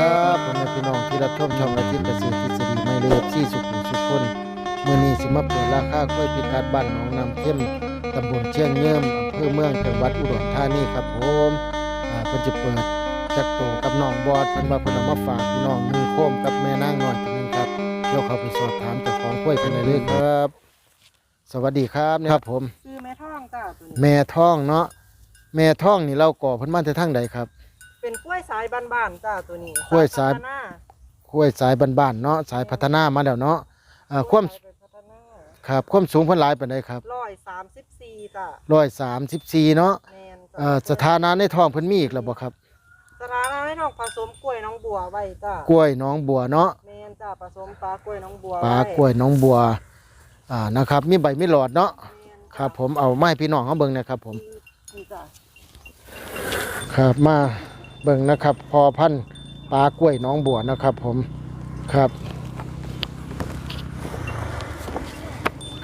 ครับพ่อแม่พี่น้องที่รับชมช่องอาทิตย์เกษตรทฤษฎีไม่เลือบที่สุขุมสุขคนมื้อนี้สิมาเปิดราคากล้วยพิกัดบ้านหนองน้ำเข้มตำบลเชียงเงื่อมอำเภอเมืองจังหวัดอุดรธานีครับผมอ่าเพิ่นจะเปิดจักโตกับน้องบอดเพิ่นว่าเพิ่นเอามาฝากพี่น้องหนึ่งโคมกับแม่นางน้อยตัวหนึงครับเดี๋ยวเข้าไปสอบถามเจ้าของกล้วยเพิ่นได้เลยครับ สวัสดีครับครับผม ซื้อแม่ท่องจ้าตัวนี้แม่ท้องเนาะแม่ท้องนี่เราก่อเพิ่นมาแต่ทางใดครับ เป็นกล้วยสายบ้านๆจ้าตัวนี้กล้วยสาย พัฒนกล้วยสายบ้านๆเนาะสายพัฒนามาแล้วเนาะอ่าความสายพัฒนาครับความสูงเพิ่นหลายปานใดครับร้อยสามสิบสี่จ้า134เนาะแมนจ้าเอ่อสถานะในท้องเพิ่นมีอีกแล้วบ่ครับ สถานะให้น้องผสมกล้วยน้องบัวไว้จ้ากล้วยน้องบัวเนาะแมนจ้าผสมปลากล้วยน้องบัวปลาไว้กล้วยน้องบัวอ่านะครับ มีใบมีหลอดเนาะแม่นจ้ะครับ ผมเอามาให้พี่น้องเฮาเบิ่งนะครับผม นี่จ้าครับมา เบิ่งนะครับ พอพันธุ์ปลากล้วยน้องบัวนะครับ ผมครับ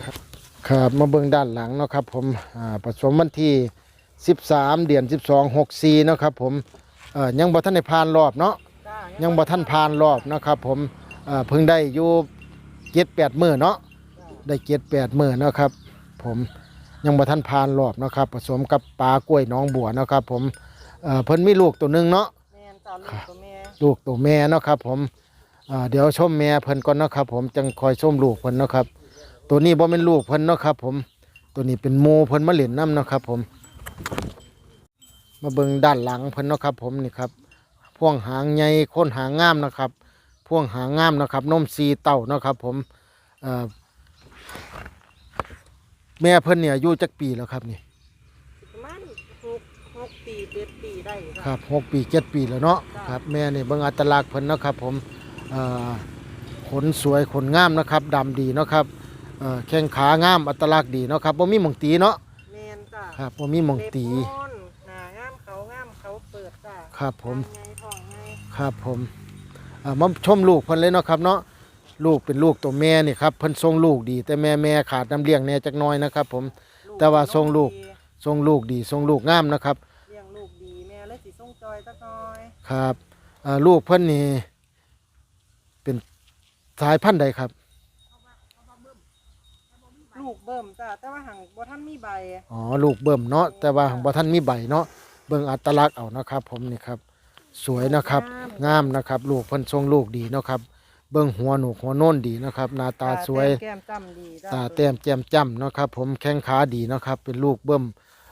ครับครับมาเบิ่งด้านหลังเนาะครับผมอ่าผสมวันที่ 13 เดือน 12 64เนาะครับผมเอ่อยังบ่ทันได้ผ่านรอบเนาะจ้ายังบ่ทันผ่านรอบนะครับผมเอ่อเพิ่งได้อยู่7-8มื้อเนาะจ้าได้7-8มื้อเนาะครับผมยังบ่ทันผ่านรอบเนาะครับ ผสมกับปลากล้วยน้องบัวเนาะครับผม เอ่อเพิ่นมีลูกตัวหนึงเนาะ แมนจ้าลูกตัวแม่ลูกตัวแม่เนาะครับผมอ่าเดี๋ยวชมแม่เพิ่นก่อนเนาะครับผมจังคอยชมลูกเพิ่นเนาะครับ ตัวนี้บ่เป็นลูกเพิ่นเนาะครับผม ตัวนี้เป็นโมเพิ่นมาเล่นน้ำเนาะครับผม มาเบิ่งด้านหลังเพิ่นเนาะครับผมนี่ครับ พ่วงหางใหญ่โคนหางงามนะครับ พ่วงหางงามนะครับนมสีเต้าเนาะครับผมเอ่อแม่เพิ่นเนี่ยอายุจักปีแล้วครับนี่ ประมาณหกหกปีเจ็ดปี ได้จ้ะครับหกปีเจ็ดปีแล้วเนาะจ้ะครับแม่นี่เบิ่งอัตลักษณ์เพิ่นเนาะครับผมเอ่อขนสวยขนงามนะครับดำดีเนาะครับเอ่อแข้งขางามอัตลักษณ์ดีเนาะครับบ่มีหม่องตีเนาะแมนจ้าครับบ่มีหม่องตีเล็บม้อนหนางามเขางามเขาเปิดจ้าครับผมทางไงท้องไงครับผมอ่ามาชมลูกเพิ่นเลยเนาะครับเนาะลูกเป็นลูกตัวแม่นี่ครับเพิ่นทรงลูกดี แต่แม่แม่ขาดน้ำเลี้ยงแน่จักหน้อยนะครับ ผม แต่ว่าทรงลูก ดี ทรงลูกดีทรงลูกงามนะครับ สิส่งจอยจักหน่อยครับอ่าลูกเพิ่นนี่เป็นสายพันธุ์ใดครับ ลูกเบิ่มจ้าแต่ว่าหังบ่ทันมีใบอ๋อ ลูกเบิ่มเนาะแต่ว่าของบ่ท่านมีใบเนาะเบิ่งอัตลักษณ์เอานะครับ ผมนี่ครับ สวยนะครับ งามนะครับ ลูกเพิ่นทรงลูกดีเนาะครับ เบิ่งหัวหนูกหัวโน่นดีนะครับ หน้าตาสวย แก้มจ้ำดีจ้ตาแต้มแจ่มจ้ำเนาะครับผมแข้งขาดีเนาะครับ เป็นลูกเบิ่ม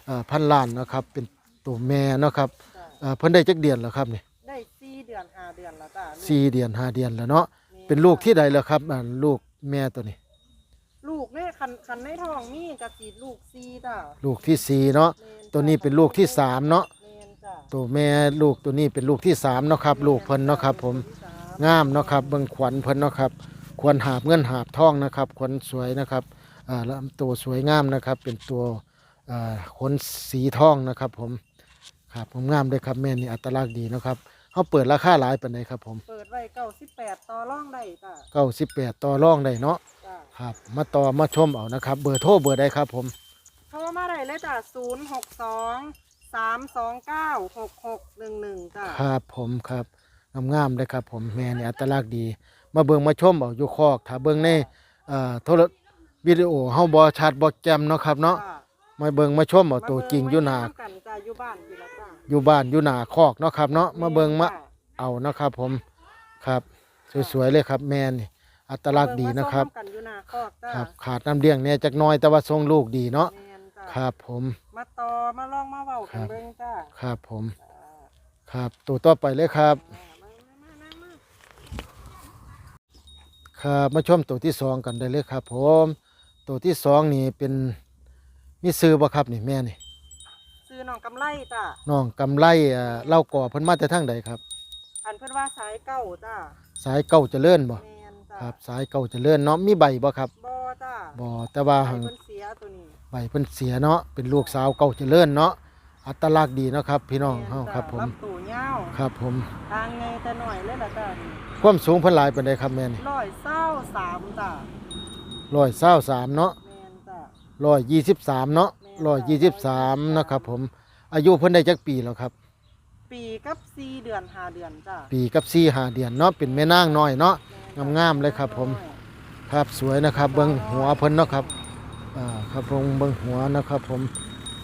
เอ่อพันล้านเนาะครับ เป็นตัวแม่เนาะครับจ้ะเอ่อเพิ่นได้จักเดือนแล้วครับนี่ได้สี่เดือนห้าเดือนแล้วจ้าสี่เดือนห้าเดือนแล้วเนาะเป็นลูกที่ใดแล้วครับอ่าลูกแม่ตัวนี้ ลูกเนี่ยคันคันในท้องมีกะสิลูกสี่จ้าลูกที่สี่เนาะแม่จ้ะตัวนี้เป็นลูกที่สามเนาะแม่นจ้ะตัวแม่ลูกตัวนี้เป็นลูกที่สามเนาะครับลูกเพิ่นเนาะครับผมลูกที่สามงามเนาะครับเบิ่งขวัญเพิ่นเนาะครับควรหาบเงินหาบทองนะครับขวัญสวยนะครับอ่าลำตัวสวยงามนะครับ เป็นตัวอ่าขนสีทองนะครับผม ครับผมงามเลยครับแม่นี่อัตลักษณ์ดีเนาะครับเขาเปิดราคาหลายปานใดครับผมเปิดไว้เก้าสิบแปดต่อร่องได้จ้าเก้าสิบแปดต่อรองได้เนาะจ้าครับ มาต่อมาชมเอานะครับ เบอร์โทรเบอร์ใดครับผมโทรมาได้เลยจ้าศูนย์หกสองสามสองเก้าหกหกหนึ่งหนึ่งจ้าครับผมครับงามๆเลยครับ ผมแม่นี่อัตลักษณ์ดี มาเบิ่งมาชมเอาอยู่คอกถ้าเบิ่งในเอ่อโทรวิดีโอเฮาบ่ชัดบ่แจ่มเนาะครับเนาะจ้ามาเบิ่งมาชมเอาตัวจริงอยู่หน้ามาเบิ่งไว้ำกันจ้า อยู่บ้านอยู่แล้วจ้าอยู่บ้านอยู่หน้าคอกเนาะครับเนาะมาเบิ่งมาจ้เอานะครับ ผมครับ สวยๆเลยครับ แม่นี่อัตลักษณ์ดีนะครับเงมาส้มกันอยู่หน้าคอกจ้าครับ ขาดน้ำเลี้ยงแหน่จักหน้อยแต่ว่าทรงลูกดีเนาะแม่นจ้าครับ ผม มาต่อมาลองมาเว้ากันเบิ่งจ้าครับผมจ้าครับ ตัวต่อไปเลยครับมามามามามาครับมาชมตัวที่สองกันได้เลยครับ ผม ตัวที่สองนี่เป็นมีซื้อบ่ครับนี่แม่นี่ ซื้อน้องกำไรจ้าน้องกำไรเอ่อเล่าก่อเพิ่นมาแต่ทางใดครับ อันเพิ่นว่าสายเก้าจ้าสายเก่าเจริญบ่แม่นจ้าครับ สายเก่าเจริญเนาะมีใบบ่ครับบ่จ้าบ่แต่ว่าใบหัง เพิ่นเสียตัวนี้ ใบเพิ่นเสียเนาะเป็นลูกสาวเก่าเจริญเนาะอัตลักษณ์ดีเนาะครับ พี่น้องเฮาครับผมลำตู่ยาวครับผม ทางไงแต่หน่อยเลยล่ะจ้าความสูงเพิ่นหลายปานใดครับแม่นี่ร้อยเศร้าสามจ้า123เนาะแม่นจ้า123เนาะ 123นะครับผมอายุเพิ่นได้จักปีแล้วครับปปีกับสี่เดือนห้าเดือนจ้ะปีกับสี่หาเดือนเนาะเป็นแม่นางน้อยเนาะงามๆเลยครับ ผมครับสวยนะครับ เบิ้งหัวเพิ่นเนาะครับอ่าครับผมเบิ้งหัวนะครับ ผม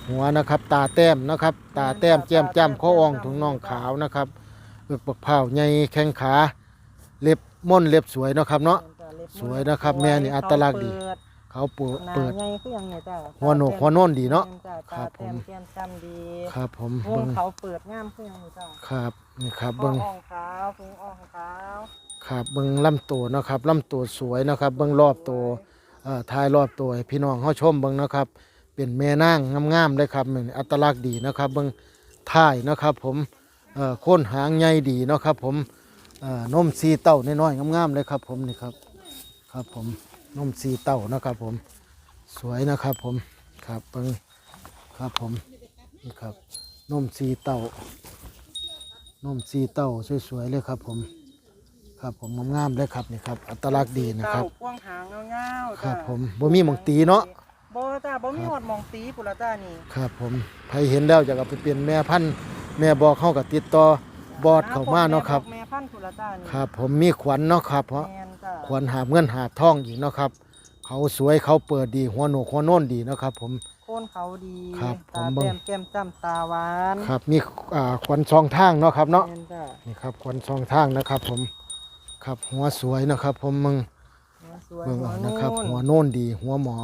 หัวนะครับ ตาแต้มนะครับ ตาแต้มแจ่มจ้ำข้ออ่องถุงน่องขาวนะครับเบิกปักเผาใหญ่แข้งขาเล็บม่อนเล็บสวยเนาะครับเนาะสวยนะครับแม่นี่อัตลักษณ์ดี เขาเปิดหน้าเปิดใหญ่คือหยังไงจ้ะหัวโหนกหัวโน่นดีเนาะจ้ครัตาบผมแต้มแก้มจำดีครับผมวเบิ้งงเขาเปิดงามคือหยังไงจ้ะครับนี่ครับอ่อเบิ้งงขาวพุงอ่องขาวครับเบิ้งลำตัวนะครับลำตัวสวยนะครับเบิ้งรอบตัวเอ่อท้ายรอบตัวให้พี่น้องเขาชมเบิ้งนะครับ เป็นแม่นางงามๆเลยครับนี่อัตลักษณ์ดีนะครับเบิ้งท้ายนะครับ ผมเอ่อโค้นหางใหญ่ดีเนาะครับ ผมเอ่อนมสีเต้าน้อยๆงามๆเลยครับ ผมนี่ครับ ครับผม นมสีเต้านะครับผม สวยนะครับผมครับเบิ้งครับผมนี่ครับนมสีเต้านมสีเต้าสวยๆเลยครับผม ครับผมงามๆเลยครับนี่ครับ อัตลักษณ์ดีนะครับเต้าพ่วงหางเงาๆครัจ้ะบผมบ่มีหม่องตีเนาะบ่จ้ะบ่มีหอดหมองตีปุนละจ้านี่ครับผมใครเห็นแล้วอยากเอาไปเป็นแม่พันธุ์แม่บอกเข้ากับติดต่อบอดเข้ามาเนาะครับแม่พันธุ์ปุนละจ้านี่ครับผมมีขวัญเนาะครับเพราะ แม่นจ้ะขวัญหาบเงินหาบทองอีกเนาะครับ เขาสวยเขาเปิดดีหัวโหนกหัวโน่นดีเนาะครับ ผม โคนเขาดีครับผตามเบิ่งแต้มแก้มจ้ำตาหวานครับมีอ่าขวัญซองทางเนาะครับเนาะ แม่นจ้ะนี่ครับขวัญซองทางนะครับ ผม ครับหัวสวยนะครับ ผมมึง หัวสวยเบิ่งหัวเอานูนะครับนหัวโน่นดี หัวหมอ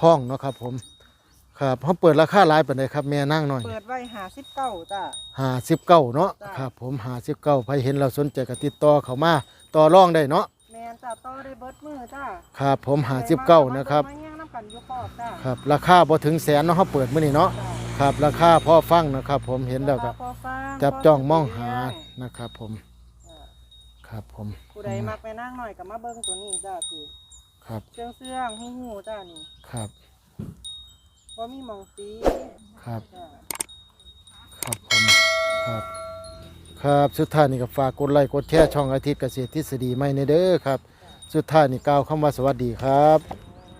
ท่องเนาะครับ ผม ครับเขาเปิดราคาหลายปานใดครับแม่นั่งหน่อยเปิดไว้หาสิบเก้าจ้ะ ห้าสิบเก้าเนาะจ้ะ ครับ ผมห้าสิบเก้าใครเห็นเราสนใจก็ติดต่อเขามาต่อรองได้เนาะแม่นจ้ะต่อได้เบิดมือจ้ะครับผมห้าสิบเก้านะครับ มาเยี่ยงน้ำกันอยกปอกจ้ะครับ ราคาพอถึงแสนเนาะเขาเปิดมื้อนี้เนาะจ้ะครับ ราคาพอฟังนะครับผมเห็นแล้วก็พอฟังจับจ้องมองหาจ้ะนะครับผม ครับผม ผู้ใดมักไปนั่งหน่อยก็มาเบิ่งตัวนี้จ้ะพี่ครับเสื่องเสื่องหูหูจ้ะนี่ครับ ว่ามีหมองสีครับ จ้ะครับผม ครับ ครับ สุดท้ายนี่ก็ฝากกดไลค์กดแชร์ช่องอาทิตย์เกษตรทฤษฎีไม่ในเด้อครับ สุดท้ายนี่กล่าวคำว่าสวัสดีครับ